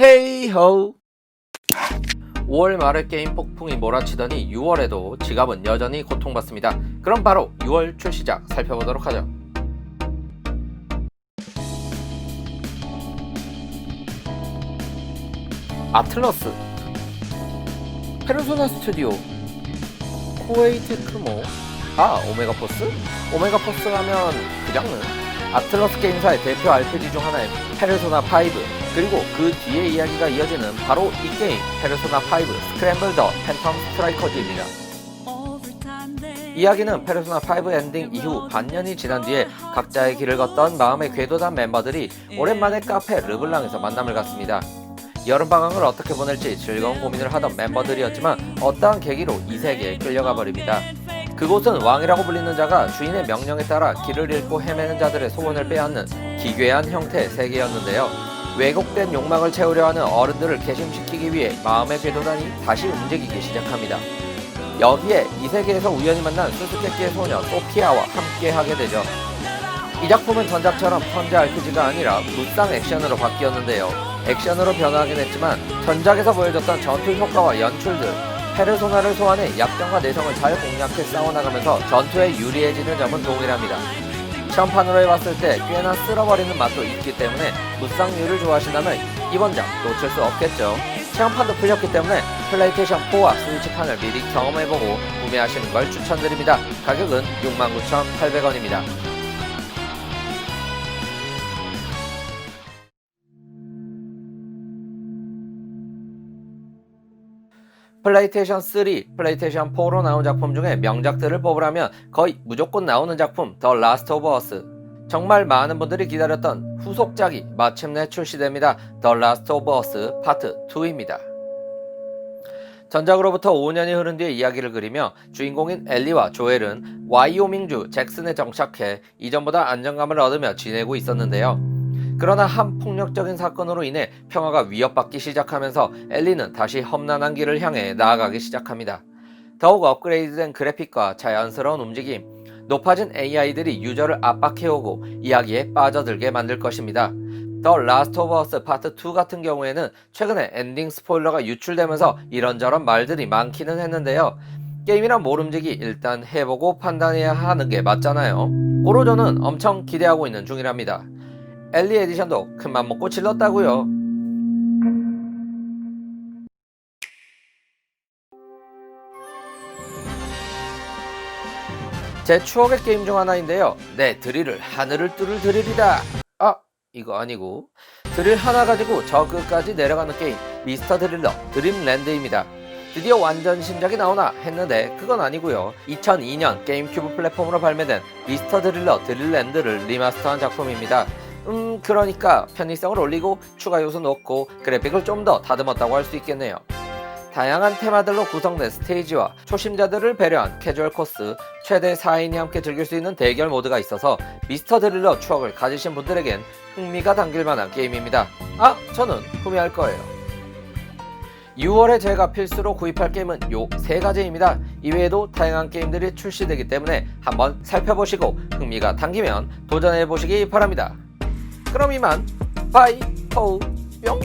헤이호 5월 말에 게임 폭풍이 몰아치더니 6월에도 지갑은 여전히 고통받습니다. 그럼 바로 6월 출시작 살펴보도록 하죠. 아틀러스 페르소나 스튜디오 코웨이 테크모 아 오메가 포스? 오메가 포스 하면 그 장르 아틀러스 게임사의 대표 RPG 중 하나인 페르소나 5 그리고 그 뒤에 이야기가 이어지는 바로 이 게임 페르소나 5 스크램블 더 팬텀 스트라이커즈입니다. 이야기는 페르소나 5 엔딩 이후 반년이 지난 뒤에 각자의 길을 걷던 마음의 궤도단 멤버들이 오랜만에 카페 르블랑에서 만남을 갖습니다. 여름방학을 어떻게 보낼지 즐거운 고민을 하던 멤버들이었지만 어떠한 계기로 이 세계에 끌려가 버립니다. 그곳은 왕이라고 불리는 자가 주인의 명령에 따라 길을 잃고 헤매는 자들의 소원을 빼앗는 기괴한 형태의 세계였는데요. 왜곡된 욕망을 채우려 하는 어른들을 개심시키기 위해 마음의 궤도단이 다시 움직이기 시작합니다. 여기에 이 세계에서 우연히 만난 수수께끼의 소녀 소피아와 함께하게 되죠. 이 작품은 전작처럼 턴제 RPG가 아니라 무쌍 액션으로 바뀌었는데요. 액션으로 변화하긴 했지만 전작에서 보여줬던 전투 효과와 연출들, 페르소나를 소환해 약점과 내성을 잘 공략해 싸워나가면서 전투에 유리해지는 점은 동일합니다. 처음판으로 해봤을 때 꽤나 쓸어버리는 맛도 있기 때문에 무쌍류를 좋아하신다면 이번 작 놓칠 수 없겠죠. 체험판도 풀렸기 때문에 플레이테이션 4와 스위치판을 미리 경험해보고 구매하시는 걸 추천드립니다. 가격은 69,800원입니다. 플레이테이션 3, 플레이테이션 4로 나온 작품 중에 명작들을 뽑으라면 거의 무조건 나오는 작품 더 라스트 오브 어스. 정말 많은 분들이 기다렸던 후속작이 마침내 출시됩니다. 더 라스트 오브 어스 파트 2입니다. 전작으로부터 5년이 흐른 뒤에 이야기를 그리며 주인공인 엘리와 조엘은 와이오밍주 잭슨에 정착해 이전보다 안정감을 얻으며 지내고 있었는데요. 그러나 한 폭력적인 사건으로 인해 평화가 위협받기 시작하면서 엘리는 다시 험난한 길을 향해 나아가기 시작합니다. 더욱 업그레이드된 그래픽과 자연스러운 움직임, 높아진 AI들이 유저를 압박해오고 이야기에 빠져들게 만들 것입니다. 더 라스트 오브 어스 파트 2 같은 경우에는 최근에 엔딩 스포일러가 유출되면서 이런저런 말들이 많기는 했는데요. 게임이란 모름지기 일단 해보고 판단해야 하는 게 맞잖아요. 고로 저는 엄청 기대하고 있는 중이랍니다. 엘리 에디션도 큰맘 먹고 질렀다고요. 제 추억의 게임 중 하나인데요. 네, 드릴을 하늘을 뚫을 드릴이다. 아, 이거 아니고 드릴 하나 가지고 저 끝까지 내려가는 게임 미스터 드릴러 드림랜드입니다. 드디어 완전 신작이 나오나 했는데 그건 아니고요. 2002년 게임큐브 플랫폼으로 발매된 미스터 드릴러 드릴랜드를 리마스터한 작품입니다. 음 그러니까 편의성을 올리고 추가 요소 넣고 그래픽을 좀 더 다듬었다고 할 수 있겠네요. 다양한 테마들로 구성된 스테이지와 초심자들을 배려한 캐주얼 코스, 최대 4인이 함께 즐길 수 있는 대결 모드가 있어서 미스터 드릴러 추억을 가지신 분들에겐 흥미가 담길 만한 게임입니다. 아, 저는 구매할 거예요. 6월에 제가 필수로 구입할 게임은 요 세 가지입니다. 이외에도 다양한 게임들이 출시되기 때문에 한번 살펴보시고 흥미가 당기면 도전해 보시기 바랍니다. 그럼 이만 바이 포뿅